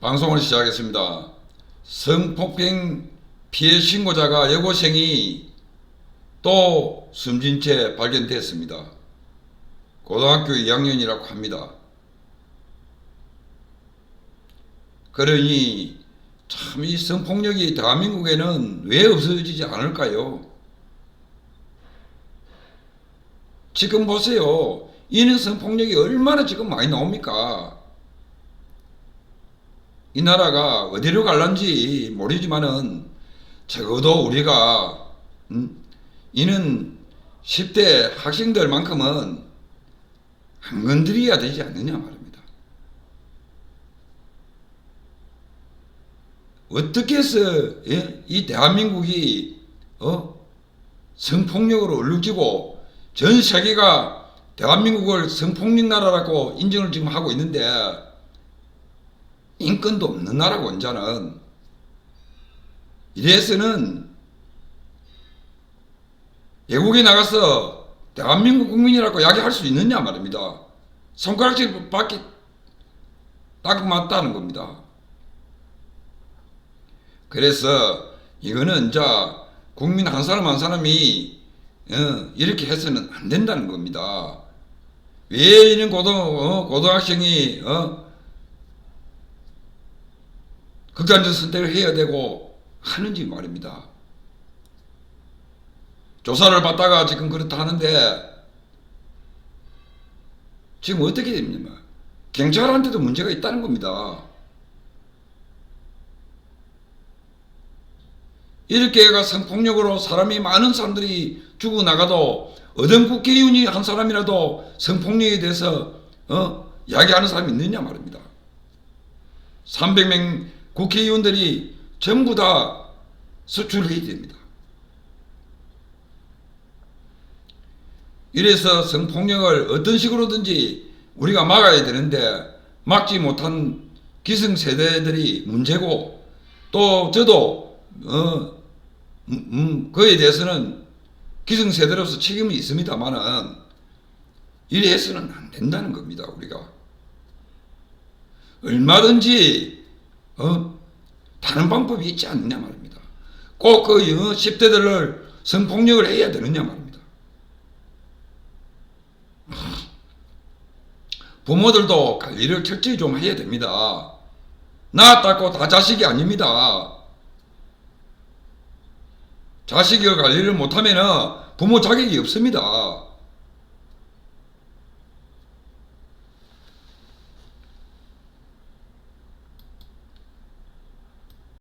방송을 시작했습니다. 성폭행 피해 신고자가 여고생이 또 숨진 채 발견됐습니다. 고등학교 2학년이라고 합니다. 그러니 참 이 성폭력이 대한민국에는 왜 없어지지 않을까요? 지금 보세요. 이는 성폭력이 얼마나 지금 많이 나옵니까? 이 나라가 어디로 갈란지 모르지만은 적어도 우리가 음, 이는 10대 학생들만큼은 안 건드려야 되지 않느냐 말입니다. 어떻게 해서 예? 이 대한민국이 어? 성폭력으로 얼룩지고 전 세계가 대한민국을 성폭력 나라라고 인정을 지금 하고 있는데 인권도 없는 나라고 원자는 이래서는 외국에 나가서 대한민국 국민이라고 이야기할 수 있느냐 말입니다. 손가락질 밖에 딱 맞다는 겁니다. 그래서 이거는 자 국민 한 사람 한 사람이 어, 이렇게 해서는 안 된다는 겁니다. 왜 이런 고등 어, 고등학생이 어, 극단적 선택을 해야 되고 하는지 말입니다. 조사를 받다가 지금 그렇다 하는데 지금 어떻게 됩니까? 경찰한테도 문제가 있다는 겁니다. 이렇게 해가 성폭력으로 사람이 많은 사람들이 죽어 나가도 어떤 국회의원이 한 사람이라도 성폭력에 대해서 어? 이야기하는 사람이 있느냐 말입니다. 300명 국회의원들이 전부 다 수출해야 됩니다. 이래서 성폭력을 어떤 식으로든지 우리가 막아야 되는데 막지 못한 기성세대들이 문제고 또 저도 어, 음, 음, 그에 대해서는 기성세대로서 책임이 있습니다만은 이래 해서는 안 된다는 겁니다 우리가 얼마든지 어, 다른 방법이 있지 않느냐 말입니다. 꼭그 어, 10대들을 성폭력을 해야 되느냐 말입니다. 부모들도 관리를 철저히 좀 해야 됩니다. 낳았다고 다 자식이 아닙니다. 자식의 관리를 못하면 부모 자격이 없습니다.